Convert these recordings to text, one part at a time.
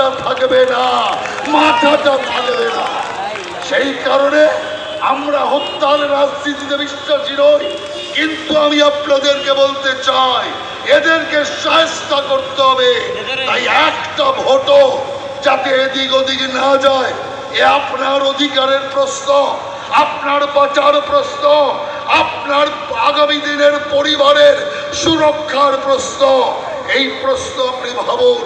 মাথাটা থাকবে না, মাথাটা থাকবে না। সেই কারণে আমরা হত্যার রাজনীতিতে বিশ্বাসী নই, কিন্তু আমি আপনাদেরকে বলতে চাই, এদেরকে সাহস্তা করতে হবে। তাই একটা ভোটও যাতে এদিক ওদিক না যায়, এ আপনার অধিকারের প্রশ্ন, আপনার বাঁচার প্রশ্ন, আপনার আগামী দিনের পরিবারের সুরক্ষার প্রশ্ন, এই প্রশ্ন আপনি ভাবুন।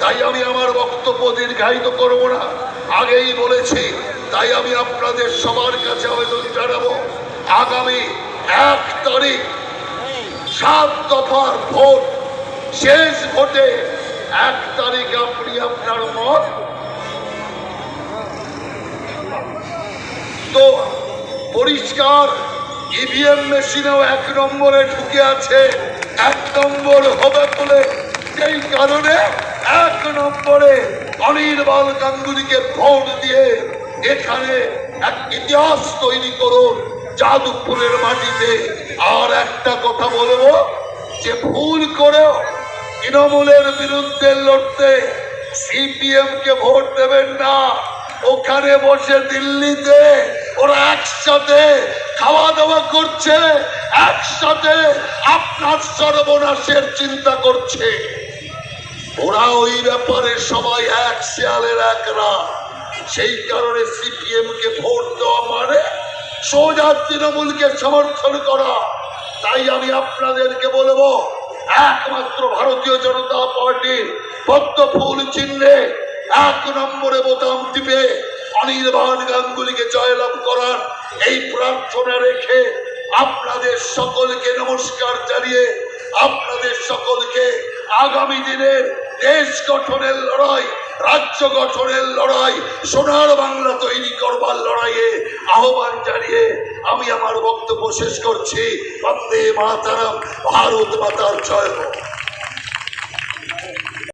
তাই আমি আমার বক্তব্য দীর্ঘায়িত করব না। আগেই বলেছি, তাই আমি আপনাদের সবার কাছে আবেদন জানাব, আগামী এক তারিখ, সাত দফার ভোট, শেষ ভোটে এক তারিখ আপনি আপনার মত। তো, পরিষ্কার ইভিএম মেশিনেও এক নম্বরে ঢুকে আছে, এক নম্বর হবে বলে সেই কারণে এক নম্বরে অনির্বাণ গাঙ্গুলিকে ভোট দিয়ে এখানে এক ইতিহাস তৈরি করুন, যাদবপুরের মাটিতে। আর একটা কথা বলব, যে ভুল করেও তৃণমূলের বিরুদ্ধে লড়তে সিপিএম কে ভোট দেবেন না। ওখানে বসে দিল্লিতে ওরা একসাথে খাওয়া দাওয়া করছে, একসাথে আপনার সর্বনাশের চিন্তা করছে। ওরা ওই ব্যাপারে সবাই এক শেয়ালের এক সেই কারণে সিপিএম কে ভোট দেওয়া মানে সোজা তৃণমূলকে সমর্থন করা। তাই আমি আপনাদেরকে বলব, একমাত্র ভারতীয় জনতা পার্টির পদ্ম ফুল চিহ্নে এক নম্বরে বোতাম টিপে অনির্বাণ গাঙ্গুলিকে জয়লাভ করার এই প্রার্থনা রেখে আপনাদের সকলকে নমস্কার জানিয়ে আপনাদের সকলকে আগামী দিনের দেশ গঠনের লড়াই, রাজ্য গঠনের লড়াই, সোনার বাংলা তৈরি করবার লড়াইয়ে আহ্বান জানিয়ে আমি আমার বক্তব্য শেষ করছি। বন্দে মাতারাম, ভারত মাতার জয় হোক।